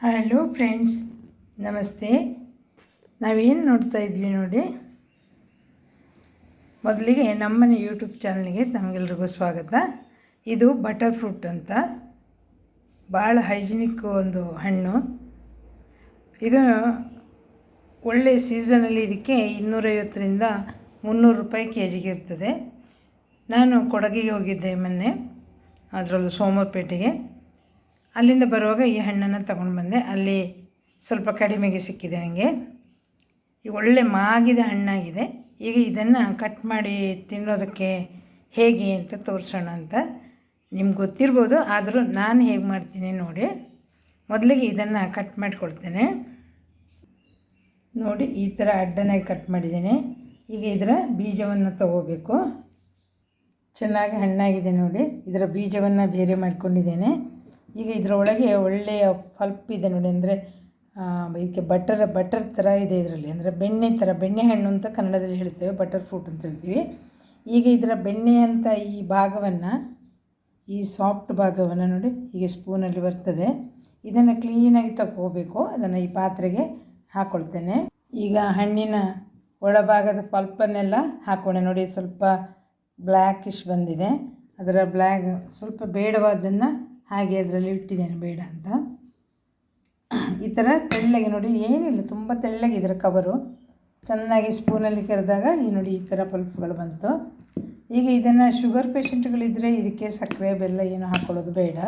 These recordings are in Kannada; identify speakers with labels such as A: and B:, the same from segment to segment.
A: ಹಲೋ ಫ್ರೆಂಡ್ಸ್ ನಮಸ್ತೆ. ನಾವೇನು ನೋಡ್ತಾ ಇದ್ವಿ ನೋಡಿ? ಮೊದಲಿಗೆ ನಮ್ಮನೆ ಯೂಟ್ಯೂಬ್ ಚಾನಲ್ಗೆ ತಮಗೆಲ್ರಿಗೂ ಸ್ವಾಗತ. ಇದು ಬಟರ್ ಫ್ರೂಟ್ ಅಂತ. ಭಾಳ ಹೈಜಿನಿಕ್ ಒಂದು ಹಣ್ಣು. ಇದು ಒಳ್ಳೆ ಸೀಸನಲ್ಲಿ ಇದಕ್ಕೆ ಇನ್ನೂರೈವತ್ತರಿಂದ ಮುನ್ನೂರು ರೂಪಾಯಿ ಕೆ ಜಿಗೆ ಇರ್ತದೆ. ನಾನು ಕೊಡಗಿಗೆ ಹೋಗಿದ್ದೆ ಮೊನ್ನೆ, ಅದರಲ್ಲೂ ಸೋಮವಾರಪೇಟೆಗೆ ಅಲ್ಲಿಂದ ಬರುವಾಗ ಈ ಹಣ್ಣನ್ನು ತಗೊಂಡು ಬಂದೆ. ಅಲ್ಲಿ ಸ್ವಲ್ಪ ಕಡಿಮೆಗೆ ಸಿಕ್ಕಿದೆ ನನಗೆ ಈಗ ಒಳ್ಳೆ ಮಾಗಿದ ಹಣ್ಣಾಗಿದೆ. ಈಗ ಇದನ್ನು ಕಟ್ ಮಾಡಿ ತಿನ್ನೋದಕ್ಕೆ ಹೇಗೆ ಅಂತ ತೋರಿಸೋಣ ಅಂತ ನಿಮ್ಗೆ ಗೊತ್ತಿರ್ಬೋದು, ಆದರೂ ನಾನು ಹೇಗೆ ಮಾಡ್ತೀನಿ ನೋಡಿ. ಮೊದಲಿಗೆ ಇದನ್ನು ಕಟ್ ಮಾಡಿಕೊಡ್ತೇನೆ ನೋಡಿ, ಈ ಥರ ಅಡ್ಡನಾಗಿ ಕಟ್ ಮಾಡಿದ್ದೀನಿ. ಈಗ ಇದರ ಬೀಜವನ್ನು ತಗೋಬೇಕು. ಚೆನ್ನಾಗಿ ಹಣ್ಣಾಗಿದೆ ನೋಡಿ. ಇದರ ಬೀಜವನ್ನು ಬೇರೆ ಮಾಡ್ಕೊಂಡಿದ್ದೇನೆ. ಈಗ ಇದರೊಳಗೆ ಒಳ್ಳೆಯ ಪಲ್ಪ್ ಇದೆ ನೋಡಿ ಅಂದರೆ ಇದಕ್ಕೆ ಬಟರ್ ಬಟರ್ ಥರ ಇದೆ ಇದರಲ್ಲಿ. ಅಂದರೆ ಬೆಣ್ಣೆ ಥರ ಬೆಣ್ಣೆ ಹಣ್ಣು ಅಂತ ಕನ್ನಡದಲ್ಲಿ ಹೇಳ್ತೇವೆ ಬಟರ್ ಫ್ರೂಟ್ ಅಂತ ಹೇಳ್ತೀವಿ. ಈಗ ಇದರ ಬೆಣ್ಣೆ ಅಂತ ಈ ಭಾಗವನ್ನು, ಈ ಸಾಫ್ಟ್ ಭಾಗವನ್ನು ನೋಡಿ ಈಗ ಸ್ಪೂನಲ್ಲಿ ಬರ್ತದೆ. ಇದನ್ನು ಕ್ಲೀನಾಗಿ ತಗೋಬೇಕು ಅದನ್ನು ಈ ಪಾತ್ರೆಗೆ ಹಾಕ್ಕೊಳ್ತೇನೆ ಈಗ ಹಣ್ಣಿನ ಒಳಭಾಗದ ಪಲ್ಪನ್ನೆಲ್ಲ ಹಾಕೋಣ. ನೋಡಿ, ಸ್ವಲ್ಪ ಬ್ಲ್ಯಾಕಿಶ್ ಬಂದಿದೆ. ಅದರ ಬ್ಲ್ಯಾಕ್ ಸ್ವಲ್ಪ ಬೇಡವಾದ್ದನ್ನು ಹಾಗೆ ಅದರಲ್ಲಿ ಇಟ್ಟಿದ್ದೇನೆ ಬೇಡ ಅಂತ. ಈ ಥರ ತೆಳ್ಳಗೆ ನೋಡಿ, ಏನಿಲ್ಲ, ತುಂಬ ತೆಳ್ಳಗೆ ಇದರ ಕವರು ಚೆನ್ನಾಗಿ ಸ್ಪೂನಲ್ಲಿ ಕರೆದಾಗ ಈ ನೋಡಿ ಈ ಥರ ಪಲ್ಪ್ಗಳು ಬಂತು. ಈಗ ಇದನ್ನು ಶುಗರ್ ಪೇಷಂಟ್ಗಳಿದ್ದರೆ ಇದಕ್ಕೆ ಸಕ್ಕರೆ, ಬೆಲ್ಲ ಏನು ಹಾಕ್ಕೊಳ್ಳೋದು ಬೇಡ.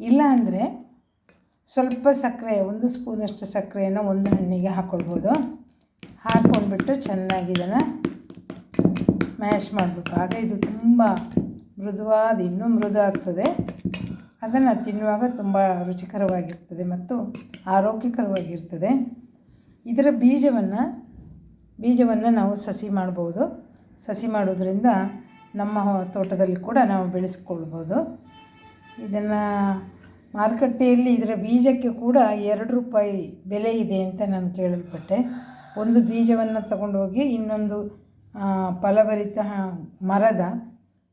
A: ಇಲ್ಲ ಅಂದರೆ ಸ್ವಲ್ಪ ಸಕ್ಕರೆ, ಒಂದು ಸ್ಪೂನಷ್ಟು ಸಕ್ಕರೆಯನ್ನು ಒಂದು ಹಣ್ಣಿಗೆ ಹಾಕ್ಕೊಳ್ಬೋದು ಹಾಕ್ಕೊಂಡ್ಬಿಟ್ಟು ಚೆನ್ನಾಗಿ ಇದನ್ನು ಮ್ಯಾಶ್ ಮಾಡಬೇಕು. ಆಗ ಇದು ತುಂಬ ಮೃದುವಾದ, ಇನ್ನೂ ಮೃದು ಆಗ್ತದೆ. ಅದನ್ನು ತಿನ್ನುವಾಗ ತುಂಬ ರುಚಿಕರವಾಗಿರ್ತದೆ ಮತ್ತು ಆರೋಗ್ಯಕರವಾಗಿರ್ತದೆ. ಇದರ ಬೀಜವನ್ನು ಬೀಜವನ್ನು ನಾವು ಸಸಿ ಮಾಡ್ಬೋದು. ಸಸಿ ಮಾಡೋದ್ರಿಂದ ನಮ್ಮ ತೋಟದಲ್ಲಿ ಕೂಡ ನಾವು ಬೆಳೆಸ್ಕೊಳ್ಬೋದು. ಇದನ್ನು ಮಾರುಕಟ್ಟೆಯಲ್ಲಿ ಇದರ ಬೀಜಕ್ಕೆ ಕೂಡ ಎರಡು ರೂಪಾಯಿ ಬೆಲೆ ಇದೆ ಅಂತ ನಾನು ಕೇಳಲ್ಪಟ್ಟೆ. ಒಂದು ಬೀಜವನ್ನು ತಗೊಂಡೋಗಿ ಇನ್ನೊಂದು ಫಲಭರಿತ ಮರದ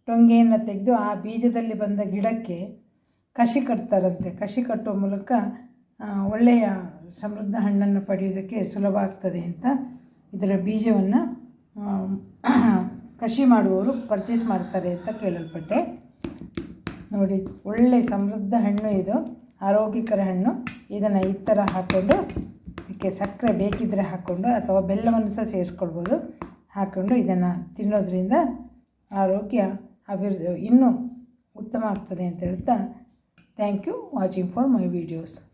A: ಟೊಂಗೆಯನ್ನು ತೆಗೆದು ಆ ಬೀಜದಲ್ಲಿ ಬಂದ ಗಿಡಕ್ಕೆ ಕಸಿ ಕಟ್ತಾರಂತೆ. ಕಸಿ ಕಟ್ಟುವ ಮೂಲಕ ಒಳ್ಳೆಯ ಸಮೃದ್ಧ ಹಣ್ಣನ್ನು ಪಡೆಯೋದಕ್ಕೆ ಸುಲಭ ಆಗ್ತದೆ ಅಂತ ಇದರ ಬೀಜವನ್ನು ಕಸಿ ಮಾಡುವವರು ಪರ್ಚೇಸ್ ಮಾಡ್ತಾರೆ ಅಂತ ಕೇಳಲ್ಪಟ್ಟೆ. ನೋಡಿ ಒಳ್ಳೆಯ ಸಮೃದ್ಧ ಹಣ್ಣು ಇದು, ಆರೋಗ್ಯಕರ ಹಣ್ಣು. ಇದನ್ನು ಈ ಥರ ಹಾಕ್ಕೊಂಡು ಇದಕ್ಕೆ ಸಕ್ಕರೆ ಬೇಕಿದ್ದರೆ ಹಾಕ್ಕೊಂಡು ಅಥವಾ ಬೆಲ್ಲವನ್ನು ಸಹ ಸೇರಿಸ್ಕೊಳ್ಬೋದು. ಹಾಕ್ಕೊಂಡು ಇದನ್ನು ತಿನ್ನೋದ್ರಿಂದ ಆರೋಗ್ಯ ಅಭಿವೃದ್ಧಿ, ಇನ್ನೂ ಉತ್ತಮ ಆಗ್ತದೆ ಅಂತ ಹೇಳ್ತಾ Thank you watching for my videos.